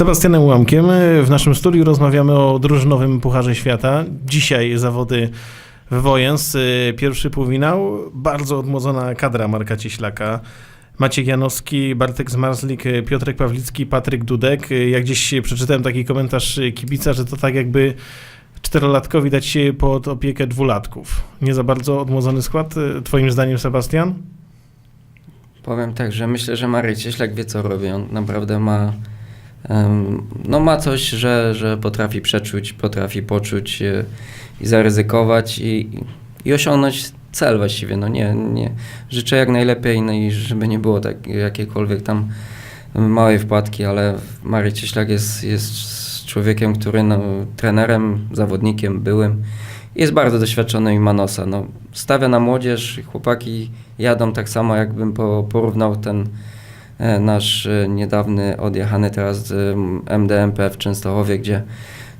Sebastianem Łamkiem w naszym studiu rozmawiamy o drużynowym Pucharze Świata. Dzisiaj zawody w Wojens. Pierwszy półfinał, bardzo odmłodzona kadra Marka Cieślaka. Maciek Janowski, Bartek Zmarzlik, Piotrek Pawlicki, Patryk Dudek. Jak gdzieś przeczytałem taki komentarz kibica, że to tak jakby czterolatkowi dać się pod opiekę dwulatków. Nie za bardzo odmłodzony skład, twoim zdaniem Sebastian? Powiem tak, że myślę, że Marek Cieślak wie co robi. On naprawdę ma, no ma coś, że, że potrafi przeczuć, potrafi poczuć e, i zaryzykować i, i osiągnąć cel właściwie. No nie, nie. Życzę jak najlepiej, no i żeby nie było tak, jakiejkolwiek tam małej wpadki, ale Marek Cieślak jest, jest człowiekiem, który no, trenerem, zawodnikiem byłym jest bardzo doświadczony i ma nosa. No, stawia na młodzież, chłopaki jadą tak samo, jakbym po, porównał ten nasz e, niedawny odjechany teraz e, MDMP w Częstochowie, gdzie,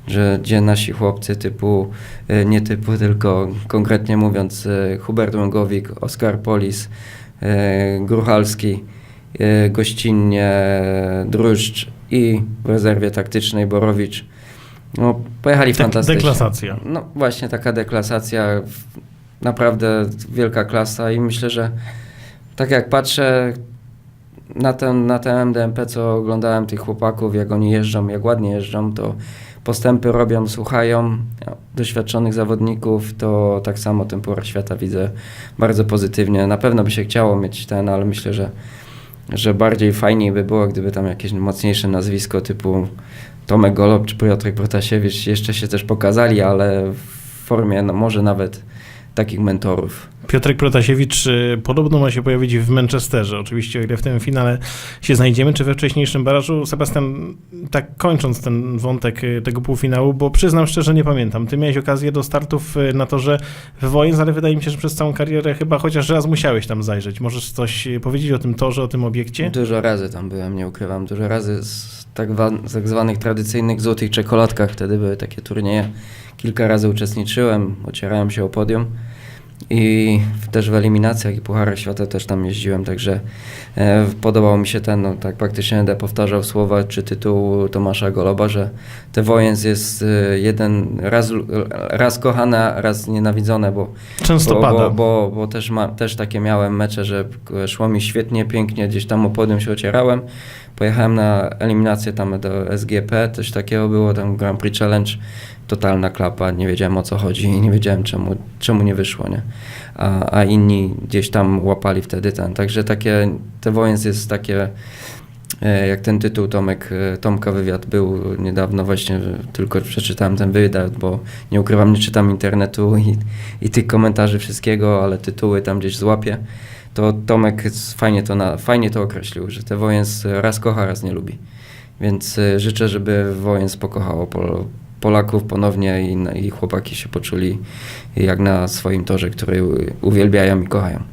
że, gdzie nasi chłopcy typu, e, nie typu, tylko konkretnie mówiąc e, Hubert Łągowik, Oskar Polis, e, Gruchalski, e, gościnnie e, Druszcz i w rezerwie taktycznej Borowicz. No, pojechali fantastycznie. deklasacja. No właśnie taka deklasacja, naprawdę wielka klasa i myślę, że tak jak patrzę na ten, na ten MDMP, co oglądałem tych chłopaków, jak oni jeżdżą, jak ładnie jeżdżą, to postępy robią, słuchają doświadczonych zawodników, to tak samo ten Puchar Świata widzę bardzo pozytywnie. Na pewno by się chciało mieć ten, ale myślę, że, że bardziej fajniej by było, gdyby tam jakieś mocniejsze nazwisko typu Tomek Golob czy Piotrek Protasiewicz jeszcze się też pokazali, ale w formie no, może nawet takich mentorów. Piotrek Protasiewicz y, podobno ma się pojawić w Manchesterze. Oczywiście, o ile w tym finale się znajdziemy, czy we wcześniejszym barażu. Sebastian, tak kończąc ten wątek y, tego półfinału, bo przyznam szczerze, nie pamiętam. Ty miałeś okazję do startów y, na torze Wojens, ale wydaje mi się, że przez całą karierę chyba chociaż raz musiałeś tam zajrzeć. Możesz coś powiedzieć o tym torze, o tym obiekcie? Dużo razy tam byłem, nie ukrywam. Dużo razy z tak, tak zwanych tradycyjnych złotych czekoladkach. Wtedy były takie turnieje. Kilka razy uczestniczyłem, ocierałem się o podium. I też w eliminacjach i Pucharach Świata też tam jeździłem, także e, podobał mi się ten, no, tak praktycznie będę powtarzał słowa czy tytuł Tomasza Goloba, że te Wojens jest e, jeden raz, raz kochane, raz nienawidzone, bo Często bo, pada. Bo, bo, bo też, ma, też takie miałem mecze, że szło mi świetnie, pięknie, gdzieś tam o podium się ocierałem. Pojechałem na eliminację tam do SGP, coś takiego było, tam Grand Prix Challenge, totalna klapa, nie wiedziałem o co chodzi i nie wiedziałem czemu, czemu nie wyszło, nie? A, a inni gdzieś tam łapali wtedy ten, także takie, te Wojens jest takie, e, jak ten tytuł Tomek, e, Tomka wywiad był niedawno właśnie, tylko przeczytałem ten wywiad, bo nie ukrywam, nie czytam internetu i, i tych komentarzy wszystkiego, ale tytuły tam gdzieś złapię, to Tomek fajnie to, na, fajnie to określił, że te Wojens raz kocha, raz nie lubi. Więc e, życzę, żeby Wojens pokochało Pol Polaków ponownie i, i chłopaki się poczuli jak na swoim torze, który uwielbiają i kochają.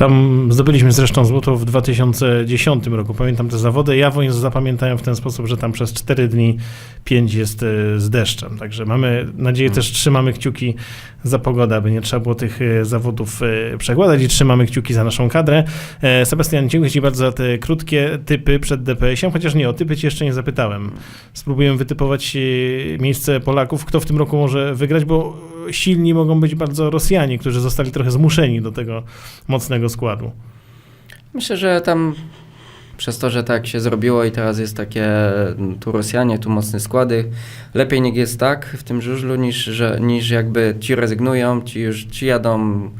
Tam zdobyliśmy zresztą złoto w 2010 roku. Pamiętam te zawody. Ja Wojens zapamiętałem w ten sposób, że tam przez 4 dni 5 jest e, z deszczem. Także mamy nadzieję, Mm. też trzymamy kciuki za pogodę, aby nie trzeba było tych e, zawodów e, przekładać i trzymamy kciuki za naszą kadrę. Sebastian, dziękuję Ci bardzo za te krótkie typy przed DPS-iem, chociaż nie, o typy Cię jeszcze nie zapytałem. Spróbuję wytypować miejsce Polaków, kto w tym roku może wygrać, bo silni mogą być bardzo Rosjanie, którzy zostali trochę zmuszeni do tego mocnego składu. Myślę, że tam przez to, że tak się zrobiło i teraz jest takie, mm, tu Rosjanie, tu mocne składy, lepiej niech jest tak w tym żużlu, niż, że, niż jakby ci rezygnują, ci już ci jadą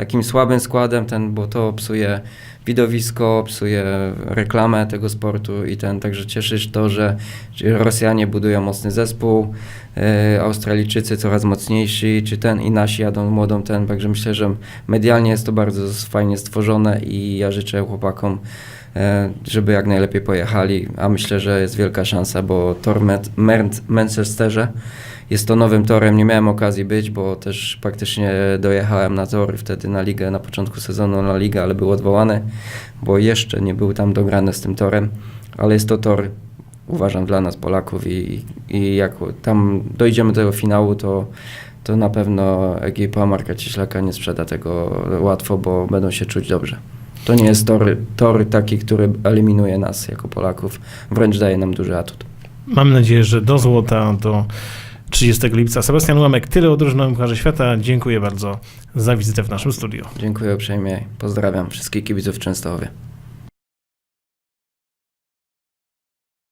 takim słabym składem, ten, bo to psuje widowisko, psuje reklamę tego sportu i ten, także cieszysz to, że Rosjanie budują mocny zespół, e, Australijczycy coraz mocniejsi, czy ten i nasi jadą młodą ten, także myślę, że medialnie jest to bardzo fajnie stworzone i ja życzę chłopakom, e, żeby jak najlepiej pojechali, a myślę, że jest wielka szansa, bo tor Mer- Manchesterze jest to nowym torem, nie miałem okazji być, bo też praktycznie dojechałem na tor wtedy na ligę, na początku sezonu na ligę, ale był odwołany, bo jeszcze nie był tam dograny z tym torem, ale jest to tor uważam dla nas Polaków i, i jak tam dojdziemy do tego finału, to, to na pewno ekipa Marka Cieślaka nie sprzeda tego łatwo, bo będą się czuć dobrze. To nie jest tor, tor taki, który eliminuje nas jako Polaków, wręcz daje nam duży atut. Mam nadzieję, że do złota, do 30 lipca. Sebastian Łamek, tyle o drużynowym Pucharze Świata. Dziękuję bardzo za wizytę w naszym studiu. Dziękuję uprzejmie. Pozdrawiam wszystkich kibiców w Częstochowie.